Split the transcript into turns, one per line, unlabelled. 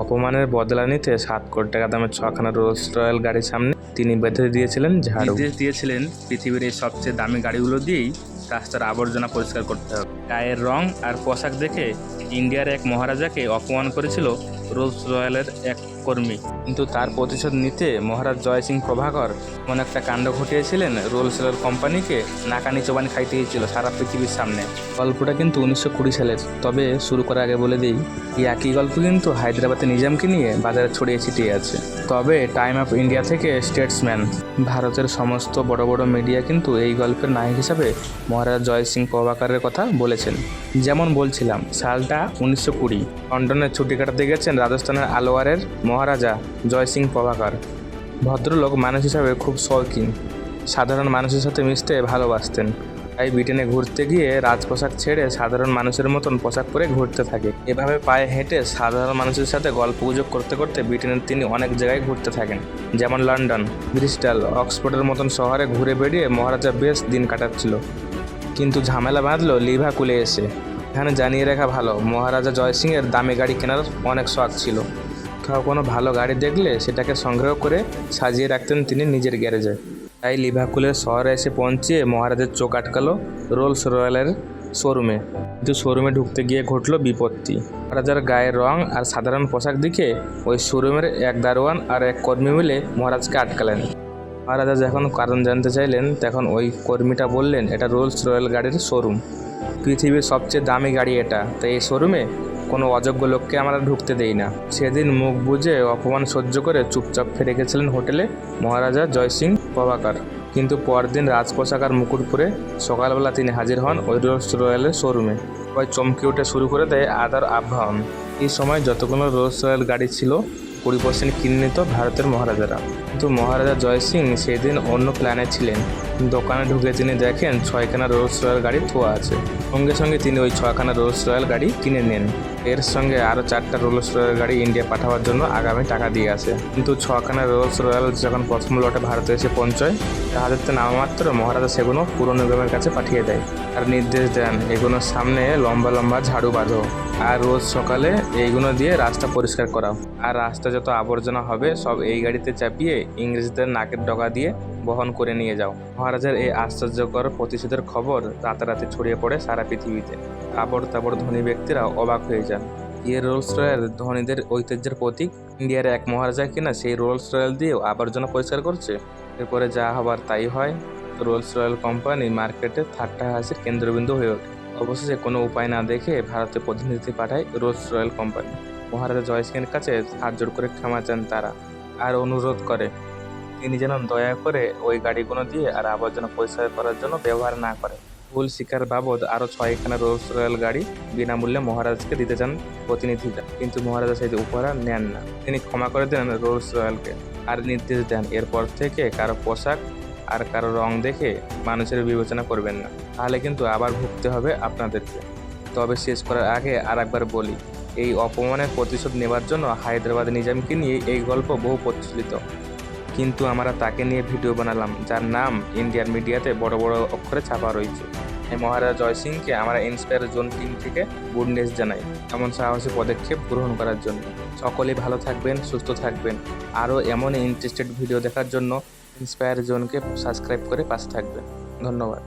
অপমানের বদলা নিতে সাত কোটি টাকা দামের ছখানা রোলস রয়্যাল গাড়ির সামনে তিনি বেঁধে দিয়েছিলেন ঝাড়ু।
নির্দেশ দিয়েছিলেন পৃথিবীর এই সবচেয়ে দামি গাড়িগুলো দিয়েই রাস্তার আবর্জনা পরিষ্কার করতে হবে। গায়ের রং আর পোশাক দেখে ইন্ডিয়ার এক মহারাজাকে অপমান করেছিল রোলস রয়্যালের এক কর্মী। কিন্তু তার প্রতিশোধ নিতে মহারাজ জয় সিং প্রভাকর এমন একটা কাণ্ড ঘটিয়েছিলেন, রোলস রয়্যাল কোম্পানিকে নাকানি চোবানি খাইতে গিয়েছিল সারা পৃথিবীর সামনে। গল্পটা কিন্তু উনিশশো কুড়ি সালের, তবে শুরু করার আগে বলে দিই, এই একই গল্প কিন্তু হায়দ্রাবাদের নিজামকে নিয়ে বাজারে ছড়িয়ে ছিটিয়ে আছে। তবে টাইম অফ ইন্ডিয়া থেকে স্টেটসম্যান। ভারতের সমস্ত বড় বড় মিডিয়া কিন্তু এই গল্পের নায়ক হিসাবে মহারাজ জয় সিং প্রভাকরের কথা বলেছেন। যেমন বলছিলাম, সালটা উনিশশো কুড়ি। লন্ডনের ছুটি কাটাতে গেছেন রাজস্থানের আলোয়ারের মহারাজা জয় সিং প্রভাকর। ভদ্রলোক মানুষ হিসাবে খুব শৌখিন। সাধারণ মানুষের সাথে মিশতে ভালোবাসতেন। তাই ব্রিটেনে ঘুরতে গিয়ে রাজপোশাক ছেড়ে সাধারণ মানুষের মতন পোশাক পরে ঘুরতে থাকে। এভাবে পায়ে হেঁটে সাধারণ মানুষের সাথে গল্প গুজব করতে করতে ব্রিটেনের তিনি অনেক জায়গায় ঘুরতে থাকেন, যেমন লন্ডন, ব্রিস্টাল, অক্সফোর্ডের মতন শহরে ঘুরে বেরিয়ে মহারাজা বেশ দিন কাটাচ্ছিল। কিন্তু ঝামেলা বাঁধলো লিভাকুলে এসে এখানে জানিয়ে রাখা ভালো। মহারাজা জয় সিংয়ের দামি গাড়ি কেনার অনেক শখ ছিল। কোথাও কোনো ভালো গাড়ি দেখলে সেটাকে সংগ্রহ করে সাজিয়ে রাখতেন তিনি নিজের গ্যারেজে। তাই লিভাকুলের শহরে এসে পৌঁছে মহারাজের চোখ আটকালো রোলস রয়্যালের শোরুমে। কিন্তু শোরুমে ঢুকতে গিয়ে ঘটলো বিপত্তি। মহারাজার গায়ের রং আর সাধারণ পোশাক দেখে ওই শোরুমের এক দারোয়ান আর এক কর্মী মিলে মহারাজকে আটকালেন। মহারাজা যখন কারণ জানতে চাইলেন, তখন ওই কর্মীটা বললেন, এটা রোলস রয়্যাল গাড়ির শোরুম। পৃথিবীর সবচেয়ে দামি গাড়ি এটা। তাই এই শোরুমে কোনো অযোগ্য লোককে আমরা ঢুকতে দেই না। সেদিন মুখ বুজে অপমান সহ্য করে চুপচাপ ফিরে গেছিলেন হোটেলে মহারাজা জয় সিং প্রভাকর। কিন্তু পরদিন রাজপোশাক আর সকালবেলা তিনি হাজির হন ওই রোলস রয়্যালের শোরুমে সবাই চমকে উঠে শুরু করে দেয় আদার আহ্বান এই সময় যতগুলো রোলস রয়্যাল গাড়ি ছিল কুড়ি পার্সেন্ট কিনে নিত ভারতের মহারাজারা। কিন্তু মহারাজা জয় সিং সেদিন অন্য প্ল্যানে ছিলেন। দোকানে ঢুকে তিনি দেখেন ছয়খানা রোলস রয়্যাল গাড়ি থোয়া আছে। সঙ্গে সঙ্গে তিনি ওই ছয়খানা রোলস রয়্যাল গাড়ি কিনে নেন। এর সঙ্গে আরও চারটা রোলস রয়্যাল গাড়ি ইন্ডিয়া পাঠাবার জন্য আগামী টাকা দিয়ে আসে কিন্তু ছখানা রোলস রয়্যাল যখন প্রথম লটে ভারতে এসে পৌঁছয় জাহাজের নামমাত্র মহারাজা সেগুলো পুরো নিগমের কাছে পাঠিয়ে দেয়। আর নির্দেশ দেন এগুলোর সামনে লম্বা লম্বা ঝাড়ু বাঁধো আর রোজ সকালে এইগুলো দিয়ে রাস্তা পরিষ্কার করাও। আর রাস্তা যত আবর্জনা হবে, সব এই গাড়িতে চাপিয়ে ইংরেজদের নাকের ডগা দিয়ে বহন করে নিয়ে যাও। মহারাজার এই আশ্চর্যকর প্রতিশোধের খবর রাতারাতি ছড়িয়ে পড়ে সারা পৃথিবীতে। তাবড় তাবড় ধনী ব্যক্তিরা অবাক হয়ে যান। ইয়ে রোলস রয়্যাল ধনীদের ঐতিহ্যের প্রতীক ইন্ডিয়ার এক মহারাজা কিনা সেই রোলস রয়্যাল দিয়েও আবর্জনা পরিষ্কার করছে। এরপরে যা হবার তাই হয়। রোলস রয়্যাল কোম্পানি মার্কেটে ঠাট্টা হাসির কেন্দ্রবিন্দু হয়ে ওঠে। অবশেষে কোনো উপায় না দেখে ভারতে প্রতিনিধি পাঠায় Rolls Royce company. Maharaja Jai সিংয়ের কাছে হাত জোড় করে ক্ষমা চান তারা আর অনুরোধ করে। তিনি যেন দয়া করে ওই গাড়িগুলো দিয়ে আর আবর্জনা পরিষ্কার করার জন্য ব্যবহার না করে ভুল শিকার বাবদ আরও ছয়খানা রোলস রয়্যাল গাড়ি বিনামূল্যে মহারাজকে দিতে চান প্রতিনিধিরা। কিন্তু মহারাজা সেই উপহার নেন না। তিনি ক্ষমা করে দেন রোলস রয়্যালকে আর নির্দেশ দেন, এরপর থেকে কারও পোশাক আর কারও রং দেখে মানুষের বিবেচনা করবেন না। তাহলে কিন্তু আবার ভুগতে হবে আপনাদেরকে। তবে শেষ করার আগে আর একবার বলি, এই অপমানের প্রতিশোধ নেবার জন্য হায়দ্রাবাদ নিজামকে নিয়ে এই গল্প বহু প্রচলিত। কিন্তু আমরা তাকে নিয়ে ভিডিও বানালাম, যার নাম ইন্ডিয়ান মিডিয়াতে বড় বড় অক্ষরে ছাপা রয়েছে। এই মহারাজা জয় সিংকে আমরা ইন্সপায়ার জোন টিম থেকে গুড নিউজ জানাই, এমন সাহসী পদক্ষেপ গ্রহণ করার জন্য। সকলেই ভালো থাকবেন, সুস্থ থাকবেন। আরও এমন ইন্টারেস্টেড ভিডিও দেখার জন্য ইন্সপায়ার জোনকে সাবস্ক্রাইব করে পাশে থাকবেন। ধন্যবাদ।